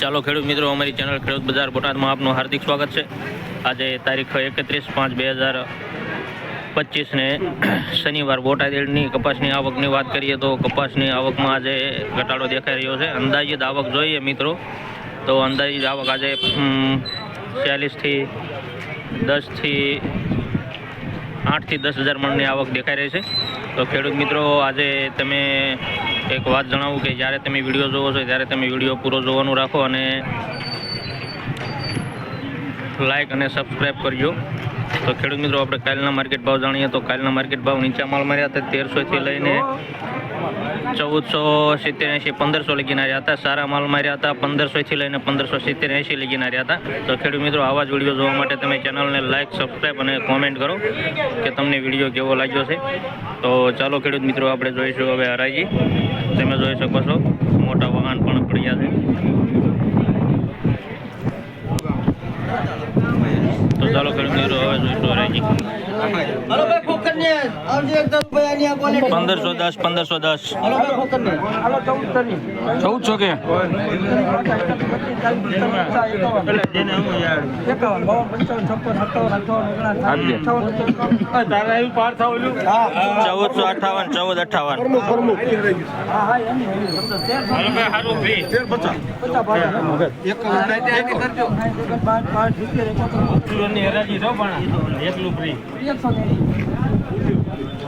ચાલો ખેડૂત મિત્રો, અમારી ચેનલ ખેડૂત બજાર બોટાદમાં આપનું હાર્દિક સ્વાગત છે. આજે તારીખ એકત્રીસ પાંચ બે હજાર પચીસને શનિવાર બોટાદની કપાસની આવકની વાત કરીએ તો કપાસની આવકમાં આજે ઘટાડો દેખાઈ રહ્યો છે. અંદાજિત આવક જોઈએ મિત્રો, તો અંદાજિત આવક આજે ચાલીસથી દસથી આઠથી દસ હજાર મણની આવક દેખાઈ રહી છે. તો ખેડૂત મિત્રો, આજે તમે એક વાત જણાવું કે જ્યારે તમે વીડિયો જોવો છો, ત્યારે તમે વીડિયો પૂરો જોવાનું રાખો અને લાઈક અને સબસ્ક્રાઈબ કરજો. તો ખેડૂત મિત્રો, આપણે કાલના માર્કેટ ભાવ જાણીએ તો કાલના માર્કેટ ભાવ નીચા માલ માર્યા હતા તેરસોથી લઈને ચૌદસો સિત્તેર એંશી, પંદરસો લગીને આવ્યા હતા. સારા માલ માર્યા હતા પંદરસોથી લઈને પંદરસો સિત્તેર એંશી લગીને આવ્યા હતા. તો ખેડૂત મિત્રો, આવા જ વીડિયો જોવા માટે તમે ચેનલને લાઇક સબસ્ક્રાઈબ અને કોમેન્ટ કરો કે તમને વીડિયો કેવો લાગ્યો છે. તો ચાલો ખેડૂત મિત્રો, આપણે જોઈશું હવે હરાજી. તમે જોઈ શકો છો, મોટા વાહન પણ પડ્યા છે. તો ચાલો ખેડૂત મિત્રો હવે જોઈશું પંદરસો દસ પંદરસો દસ. ચૌદસો કે. ચૌદસો અઠાવન ચૌદ અઠાવન હા હા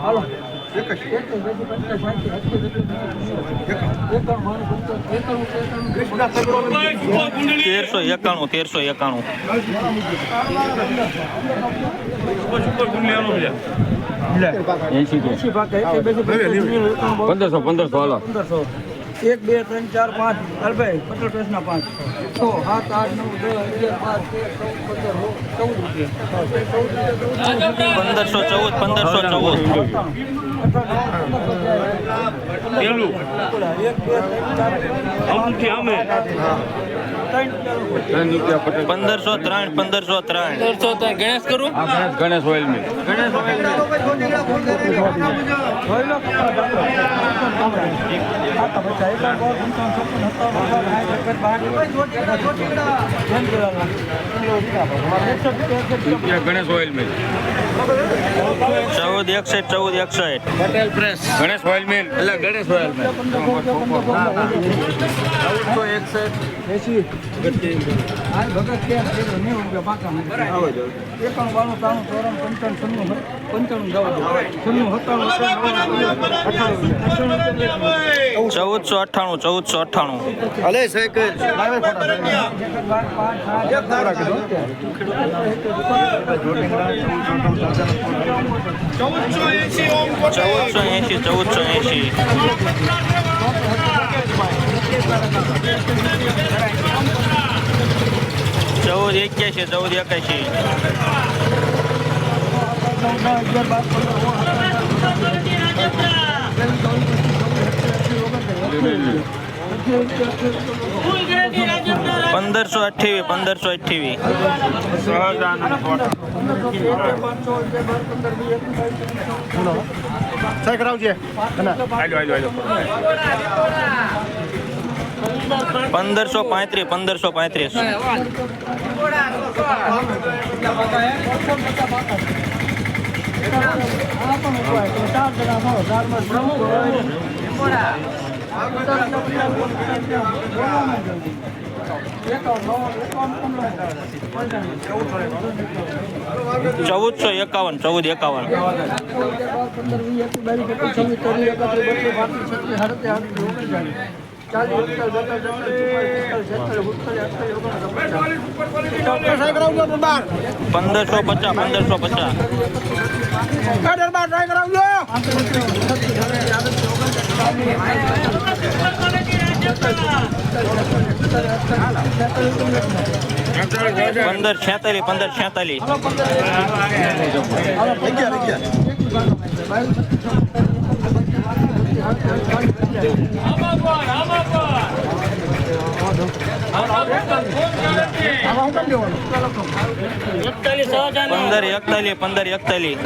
હાલો એકાણું. તેરસો એકાણું તેરસો એકાણું એકે, પંદરસો પંદરસો હાલો પંદરસો એક બે ત્રણ ચાર પાંચ. અલભાઈ પટેલ ટ્રેસના પાંચ. છ સાત આઠ નવ દસ અગિયાર બાર તેર ચૌદ પંદર ચૌદ રૂપિયા. પંદરસો ચૌદ પંદરસો ચૌદ. પેલું. એક બે ત્રણ ચાર પંદરસો ત્રણ પંદરસો ત્રણ. પંદરસો ત્રણ. ગણેશ કરું? Ganesh Ganesh oil mill. જોઈ લો આતા બચ્ચા એક બાર પંચાવન છપ્પન સત્તાવન અઠાવન સાઠ સત્તર બાસઠ જેમ કરેલા. એકસો એકસઠ રૂપિયા ગણેશ ઓઇલ મિલ. ચૌદ એકસઠ ચૌદ એકસઠ. Patel press. Ganesh oil mill. એટલે ગણેશ ઓઇલ મિલ. ચૌદસો એકસઠ. એસી ભગત કેમ છે નેવું રૂપિયા પાકા એકાણું બાણું ત્રાણું ચોરાણું પંચાણું છન્નું પંચાણું જવા છન્નું સત્તાણું ચૌદસો અઠ્ઠાણું ચૌદસો અઠ્ઠાણું ચૌદસો એંશી ચૌદસો એંશી ચૌદ એક્યાસી ચૌદ એકાશી પંદરસો અઠ્યાવી પંદરસો અઠ્યાવીસ પંદરસો પાંત્રીસ પંદરસો પાંત્રીસ. ચૌદસો એકાવન ચૌદ એકાવન. પંદરસો પચાસ પંદરસો પચાસ. પંદર છેતાલીસ પંદર છેતાલીસ પંદર એકતાલીસ પંદર એકતાલીસ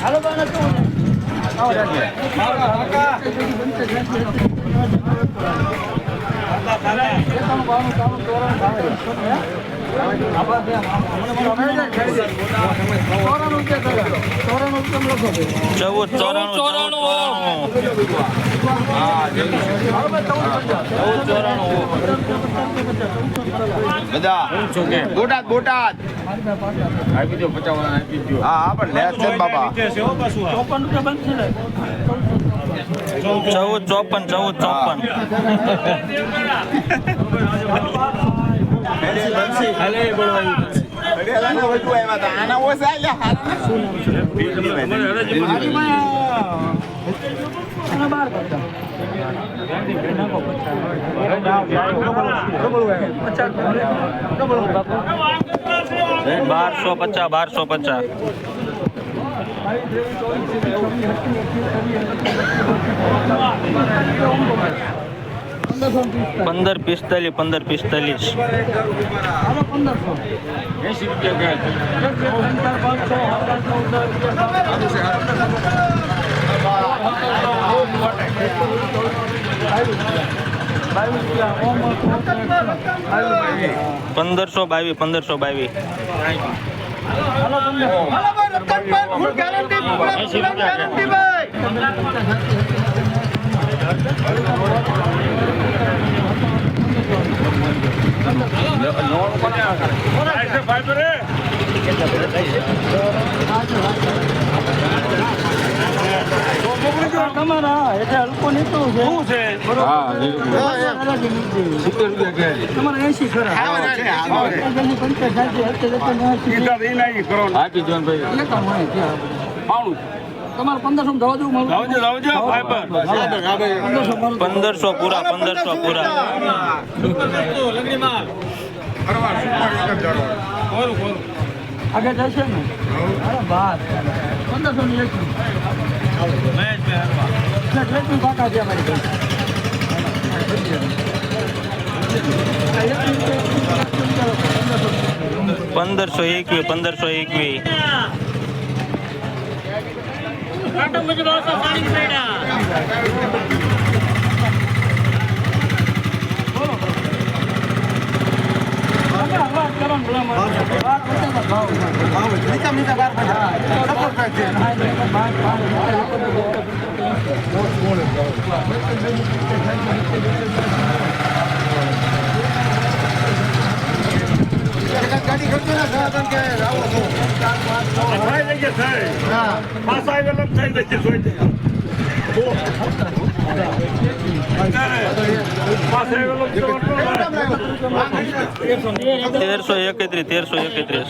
હાલો બાને ચૌદ ચોરાણું ચોરાણું ચૌદ ચોરાણું બધા બોટાદ બોટાદ આપી દો પચાસ વાળા આપી દો હા હા પણ લેસ છે બાબા. ચોપન રૂપિયા બંધ છે ચૌદ ચોપન ચૌદ ચોપન. આના ઓછા અને બાર કરતા બારસો પચાસ બારસો પચાસ પંદર પિસ્તાલીસ પંદર પિસ્તાલીસ પંદરસો એસી રૂપિયા પંદરસો બાવીસ પંદરસો બાવીસ તમારા એટલે હલકો નીકળું છે શું છે સિત્તેર રૂપિયા ગયા તમારે એસી ખરા આપી દો ને ભાઈ તમારે પંદરસો દવા દઉં મારું પંદરસો મારું પૂરા પંદરસો પૂરા. આગળ જશે ને? અરે પંદરસો ની એક કાકા છે અમારી પંદરસો એકવીસ પંદરસો రెండు ముజు బాల్సా సాలింగ్ సైడ్ ગાડી ઘટતું ના સાધન કે તેરસો એકત્રીસ તેરસો એકત્રીસ.